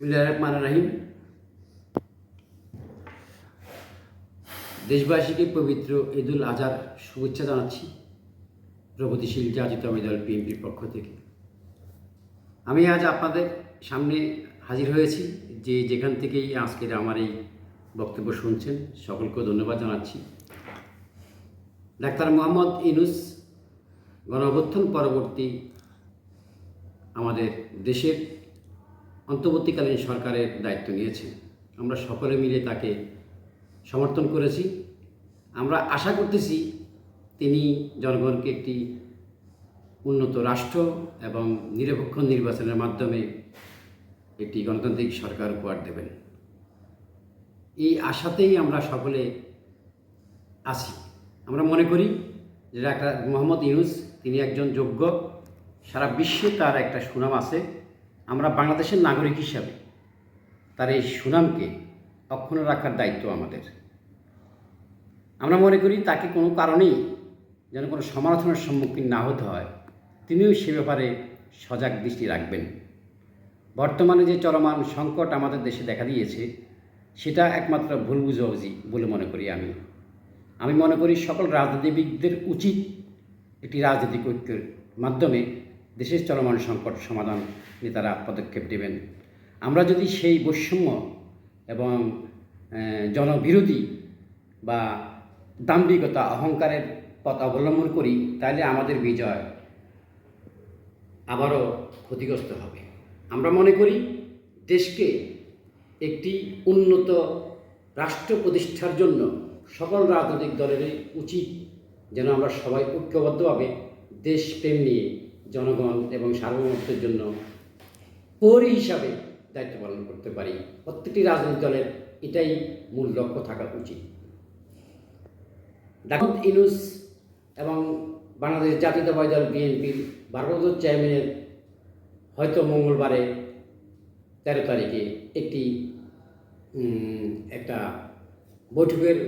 রহমান রাহিম। দেশবাসীকে পবিত্র ঈদুল আজহার শুভেচ্ছা জানাচ্ছি প্রগতিশীল জাতীয়তাবাদী দল বিএনপির পক্ষ থেকে। আমি আজ আপনাদের সামনে হাজির হয়েছি যে যেখান থেকেই আজকের আমার এই বক্তব্য শুনছেন, সকলকে ধন্যবাদ জানাচ্ছি। ডাক্তার মোহাম্মদ ইনুস গণঅভ্যুত্থান পরবর্তী আমাদের দেশের অন্তর্বর্তীকালীন সরকারের দায়িত্ব নিয়েছেন আমরা সকলে মিলে তাকে সমর্থন করেছি। আমরা আশা করতেছি তিনি জনগণকে একটি উন্নত রাষ্ট্র এবং নিরপেক্ষ নির্বাচনের মাধ্যমে একটি গণতান্ত্রিক সরকার উপহার দেবেন। এই আশাতেই আমরা সকলে আছি। আমরা মনে করি যে ডাক্তার মোহাম্মদ ইউনুস তিনি একজন যোগ্য। সারা বিশ্বে তার একটা সুনাম আছে। আমরা বাংলাদেশের নাগরিক হিসাবে তার এই সুনামকে অক্ষুণ্ণ রাখার দায়িত্ব আমাদের। আমরা মনে করি তাকে কোনো কারণেই যেন কোনো সমালোচনার সম্মুখীন না হতে হয়। তিনিও সে ব্যাপারে সজাগ দৃষ্টি রাখবেন। বর্তমানে যে চলমান সংকট আমাদের দেশে দেখা দিয়েছে, সেটা একমাত্র ভুল বুঝাবুঝি বলে মনে করি আমি। আমি মনে করি সকল রাজনীতিবিদদের উচিত একটি রাজনৈতিক ঐক্যের মাধ্যমে দেশের চলমান সংকট সমাধান নিয়ে তারা পদক্ষেপ দেবেন আমরা যদি সেই বৈষম্য এবং জনবিরোধী বা দাম্ভিকতা অহংকারের পথ অবলম্বন করি, তাহলে আমাদের বিজয় আবারও ক্ষতিগ্রস্ত হবে। আমরা মনে করি দেশকে একটি উন্নত রাষ্ট্র প্রতিষ্ঠার জন্য সকল রাজনৈতিক দলেরই উচিত যেন আমরা সবাই ঐক্যবদ্ধভাবে দেশপ্রেম নিয়ে জনগণ এবং সার্বভৌমত্বের জন্য পৌরী হিসাবে দায়িত্ব পালন করতে পারি। প্রত্যেকটি রাজনৈতিক দলের এটাই মূল লক্ষ্য থাকা উচিত। ডাকুত ইনুস এবং বাংলাদেশ জাতীয়তাবাদী দল বিএনপির ভারপ্রাপ্ত চেয়ারম্যানের হয়তো মঙ্গলবারে তেরো তারিখে একটি একটা বৈঠকের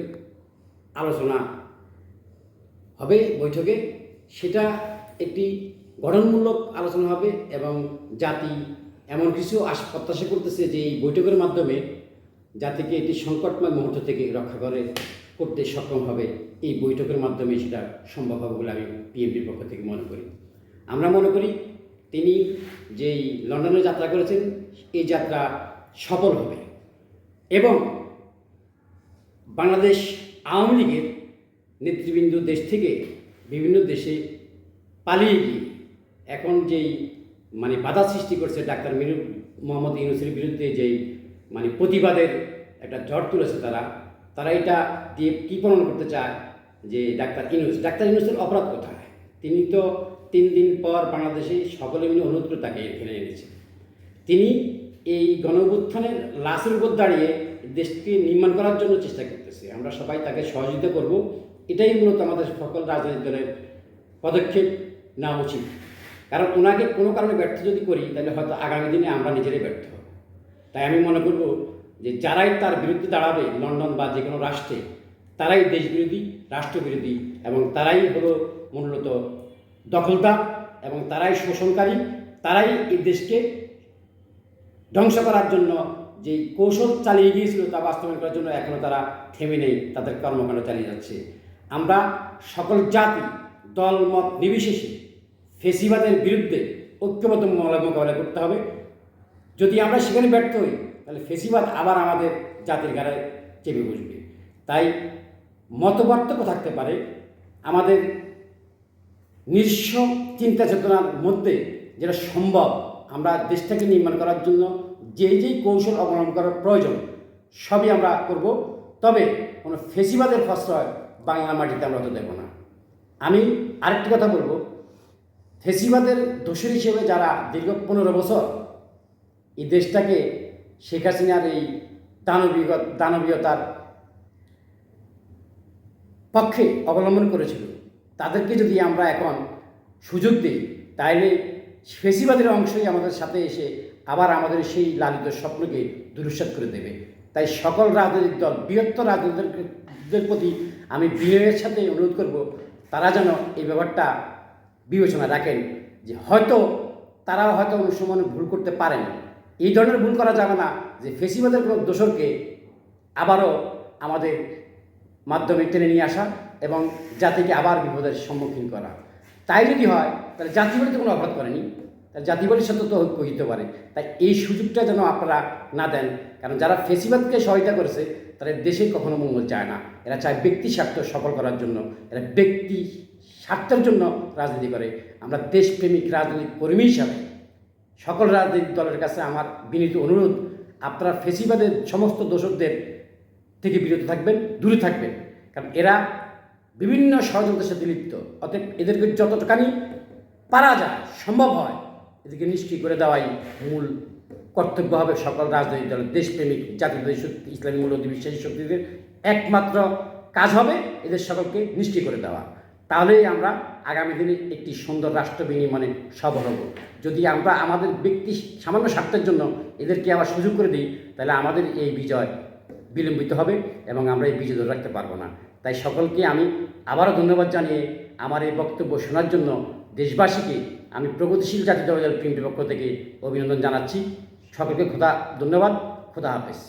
আলোচনা হবে, বৈঠকে সেটা একটি গঠনমূলক আলোচনা হবে এবং জাতি এমন কিছু আশ প্রত্যাশা করতেছে যে এই বৈঠকের মাধ্যমে জাতিকে একটি সংকটময় মুহূর্ত থেকে রক্ষা করে করতে সক্ষম হবে। এই বৈঠকের মাধ্যমে সেটা সম্ভব হবে বলে আমি পিএমপির পক্ষ থেকে মনে করি। আমরা মনে করি তিনি যেই লন্ডনে যাত্রা করেছেন, এই যাত্রা সফল হবে এবং বাংলাদেশ আওয়ামী লীগের নেতৃবৃন্দ দেশ থেকে বিভিন্ন দেশে পালিয়ে গিয়ে এখন যেই মানে বাধা সৃষ্টি করছে ডাক্তার মিরু, মোহাম্মদ ইউনুসের বিরুদ্ধে যেই মানে প্রতিবাদের একটা ঝড় তুলেছে তারা তারা এটা দিয়ে কী প্রমাণ করতে চায় যে ডাক্তার ইউনুস, ডাক্তার ইউনুসের অপরাধ কোথায়? তিনি তো তিন দিন পর বাংলাদেশে সকলে মিলে অনুরোধ করে তাকে এখানে এনেছে। তিনি এই গণঅভ্যুত্থানের লাশের উপর দাঁড়িয়ে দেশকে নির্মাণ করার জন্য চেষ্টা করতেছে। আমরা সবাই তাকে সহযোগিতা করব। এটাই মূলত আমাদের সকল রাজনৈতিক দলের পদক্ষেপ নেওয়া উচিত। কারণ ওনাকে কোনো কারণে ব্যর্থ যদি করি, তাহলে হয়তো আগামী দিনে আমরা নিজেরাই ব্যর্থ তাই আমি মনে করব যে যারাই তার বিরুদ্ধে দাঁড়াবে, লন্ডন বা যে কোনো রাষ্ট্রে, তারাই দেশবিরোধী, রাষ্ট্রবিরোধী এবং তারাই হলো মূলত দখলদার এবং তারাই শোষণকারী, তারাই এই দেশকে ধ্বংস করার জন্য যে কৌশল চালিয়ে গিয়েছিল তা বাস্তবায়ন করার জন্য এখনও তারা থেমে নেই, তাদের কর্মকাণ্ড চালিয়ে যাচ্ছে। আমরা সকল জাতি, দল, মত নির্বিশেষে ফেসিবাদের বিরুদ্ধে ঐক্যবদ্ধ মোকাবেলা করতে হবে। যদি আমরা সেখানে ব্যর্থ হই, তাহলে ফেসিবাদ আবার আমাদের জাতির গাড়ে চেপে বসবে। তাই মতপার্থক্য থাকতে পারে। আমাদের নিঃস্ব চিন্তা চেতনার মধ্যে যেটা সম্ভব আমরা দেশটাকে নির্মাণ করার জন্য যেই যেই কৌশল অবলম্বন করার প্রয়োজন, সবই আমরা করব। তবে কোনো ফেসিবাদের প্রশ্রয় বাংলা মাটিতে আমরা তো দেব না। আমি আরেকটি কথা বলব। ফেসিবাদের দোষী হিসেবে যারা দীর্ঘ পনেরো বছর এই দেশটাকে শেখ হাসিনার এই দানবীয়, দানবীয়তার পক্ষে অবলম্বন করেছিল, তাদেরকে যদি আমরা এখন সুযোগ দিই তাহলে ফেসিবাদের অংশই আমাদের সাথে এসে আবার আমাদের সেই লালিত স্বপ্নকে দুরুৎসাত করে দেবে। তাই সকল রাজনৈতিক দল, বৃহত্তর রাজনৈতিকদের প্রতি আমি বিনয়ের সাথে অনুরোধ করব, তারা যেন এই ব্যাপারটা বিবেচনা রাখেন যে হয়তো তারাও হয়তো অনুসরণ ভুল করতে পারেন। এই ধরনের ভুল করা যাবে না যে ফেসিবাদের কোনো দোসরকে আবারও আমাদের মাধ্যমে টেনে নিয়ে আসা এবং জাতিকে আবার বিপদের সম্মুখীন করা। তাই যদি হয়, তাহলে জাতীয়বাদী তো কোনো অপরাধ করেনি। তাহলে জাতীয়বাদীর সাথে তো ঐক্য হতে পারে। তাই এই সুযোগটা যেন আপনারা না দেন, কারণ যারা ফেসিবাদকে সহায়তা করেছে তারা দেশে কখনো মঙ্গল চায় না। এরা চায় ব্যক্তি স্বার্থ সফল করার জন্য। এরা ব্যক্তি স্বার্থের জন্য রাজনীতি করে। আমরা দেশপ্রেমিক রাজনৈতিক কর্মী হিসাবে সকল রাজনৈতিক দলের কাছে আমার বিনীত অনুরোধ, আপনারা ফেসিবাদের সমস্ত দোষকদের থেকে বিরত থাকবেন, দূরে থাকবেন। কারণ এরা বিভিন্ন ষড়যন্ত্রের সাথে লিপ্ত। অতএব এদেরকে যতটুকানি পারা যায়, সম্ভব হয়, এদেরকে নিষ্ক্রিয় করে দেওয়াই মূল কর্তব্য হবে সকল রাজনৈতিক দলের দেশপ্রেমিক জাতীয়বাদী শক্তি, ইসলামী মূল্যদী বিশ্বাসী শক্তিদের একমাত্র কাজ হবে এদের সকলকে নিষ্ক্রিয় করে দেওয়া। তাহলেই আমরা আগামী দিনে একটি সুন্দর রাষ্ট্র বিনির্মাণে সফল হব। যদি আমরা আমাদের ব্যক্তি সামান্য স্বার্থের জন্য এদেরকে আবার সুযোগ করে দিই, তাহলে আমাদের এই বিজয় বিলম্বিত হবে এবং আমরা এই বিজয় ধরে রাখতে পারব না। তাই সকলকে আমি আবারও ধন্যবাদ জানিয়ে আমার এই বক্তব্য শোনার জন্য দেশবাসীকে আমি প্রগতিশীল জাতীয় দলের প্রিন্টের পক্ষ থেকে অভিনন্দন জানাচ্ছি। সকলকে খোদা ধন্যবাদ খোদা হাফেজ।